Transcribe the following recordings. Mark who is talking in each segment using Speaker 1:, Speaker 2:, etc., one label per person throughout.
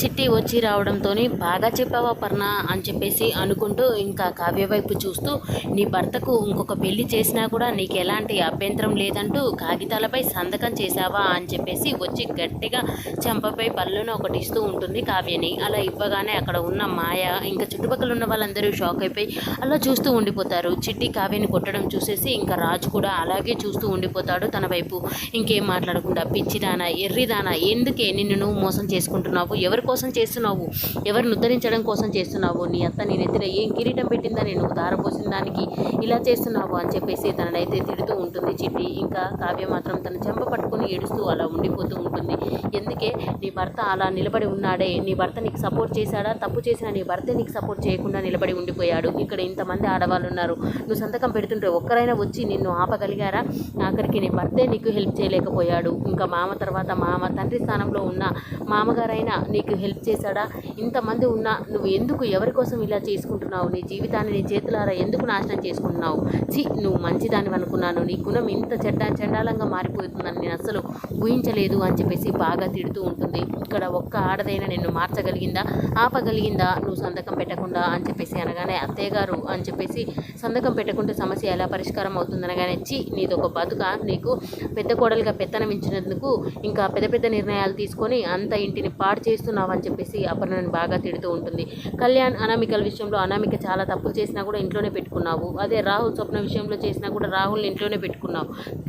Speaker 1: చిట్టి వచ్చి రావడంతో బాగా చెప్పావా పర్ణ అని చెప్పేసి అనుకుంటూ ఇంకా కావ్య వైపు చూస్తూ నీ భర్తకు ఇంకొక పెళ్ళి చేసినా కూడా నీకు ఎలాంటి అభ్యంతరం లేదంటూ కాగితాలపై సంతకం చేశావా అని చెప్పేసి వచ్చి గట్టిగా చెంపపై పళ్ళును ఒకటి ఇస్తూ ఉంటుంది కావ్యని. అలా ఇవ్వగానే అక్కడ ఉన్న మాయ ఇంకా చుట్టుపక్కల ఉన్న వాళ్ళందరూ షాక్ అయిపోయి అలా చూస్తూ ఉండిపోతారు. చిట్టి కావ్యని కొట్టడం చూసేసి ఇంకా రాజు కూడా అలాగే చూస్తూ ఉండిపోతాడు తన వైపు. ఇంకేం మాట్లాడకుండా పిచ్చిదానా ఎర్రిదానా ఎందుకే నిన్ను నువ్వు మోసం చేసుకుంటున్నావు? ఎవరు కోసం చేస్తున్నావు? ఎవరిని ఉద్ధరించడం కోసం చేస్తున్నావు? నీ అత్త నీ నెత్తిన ఏం కిరీటం పెట్టిందని నువ్వు దారపోసిన దానికి ఇలా చేస్తున్నావు అని చెప్పేసి తననైతే తిడుతూ ఉంటుంది చిట్టి. ఇంకా కావ్య మాత్రం తన చెంప పట్టుకుని ఏడుస్తూ అలా ఉండిపోతూ ఉంటుంది. ఎందుకే? నీ భర్త అలా నిలబడి ఉన్నాడే. నీ భర్త నీకు సపోర్ట్ చేశాడా? తప్పు చేసిన నీ భర్తే నీకు సపోర్ట్ చేయకుండా నిలబడి ఉండిపోయాడు. ఇక్కడ ఇంతమంది ఆడవాళ్ళు ఉన్నారు. నువ్వు సంతకం పెడుతుంటే ఒక్కరైనా వచ్చి నిన్ను ఆపగలిగారా? ఆఖరికి నీ భర్తే నీకు హెల్ప్ చేయలేకపోయాడు. ఇంకా మామ తర్వాత మామ తండ్రి స్థానంలో ఉన్న మామగారైనా నీకు హెల్ప్ చేశాడా? ఇంతమంది ఉన్నా నువ్వు ఎందుకు ఎవరి కోసం ఇలా చేసుకుంటున్నావు? నీ జీవితాన్ని నీ చేతులారా ఎందుకు నాశనం చేసుకుంటున్నావు? చి నువ్వు మంచిదాని అనుకున్నాను. నీ గుణం ఇంత చెడ్డ చండాలంగా మారిపోతుందని నేను అసలు ఊహించలేదు అని చెప్పేసి బాగా తిడుతూ ఉంటుంది. ఇక్కడ ఒక్క ఆడదైనా నిన్ను మార్చగలిగిందా? ఆపగలిగిందా? నువ్వు సంతకం పెట్టకుండా అని చెప్పేసి అనగానే అత్తయ్య గారు అని చెప్పేసి సంతకం పెట్టకుంటే సమస్య ఎలా పరిష్కారం అవుతుంది అనగానే చి నీది ఒక బతుక. నీకు పెద్ద కోడలుగా పెత్తనం ఇచ్చినందుకు ఇంకా పెద్ద పెద్ద నిర్ణయాలు తీసుకొని అంత ఇంటిని పాడు చేస్తున్నావు. అని చెప్పేసి అపర్ణని బాగా తిడుతూ ఉంటుంది. కళ్యాణ్ అనామికల విషయంలో అనామిక చాలా తప్పులు చేసినా కూడా ఇంట్లోనే పెట్టుకున్నావు. అదే రాహుల్ స్వప్న విషయంలో చేసినా కూడా రాహుల్ని ఇంట్లోనే పెట్టుకున్నావు.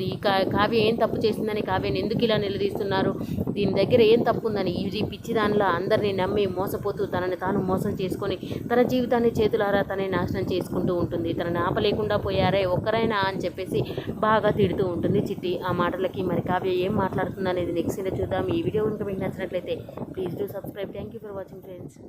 Speaker 1: ఈ కావ్య ఏం తప్పు చేసిందని కావ్యని ఎందుకు ఇలా నిలదీస్తున్నారు? దీని దగ్గర ఏం తప్పు ఉందని ఈ పిచ్చి దానిలో అందరినీ నమ్మి మోసపోతూ తనని తాను మోసం చేసుకొని తన జీవితాన్ని చేతులారా తనే నాశనం చేసుకుంటూ ఉంటుంది. తనని ఆపలేకుండా పోయారే ఒక్కరైనా అని చెప్పేసి బాగా తిడుతూ ఉంటుంది చిట్టి. ఆ మాటలకి మరి కావ్య ఏం మాట్లాడుతుందనేది నెక్స్ట్ చూద్దాం. ఈ వీడియో కనుక మీకు నచ్చినట్లయితే please do subscribe subscribe. Thank you for watching friends.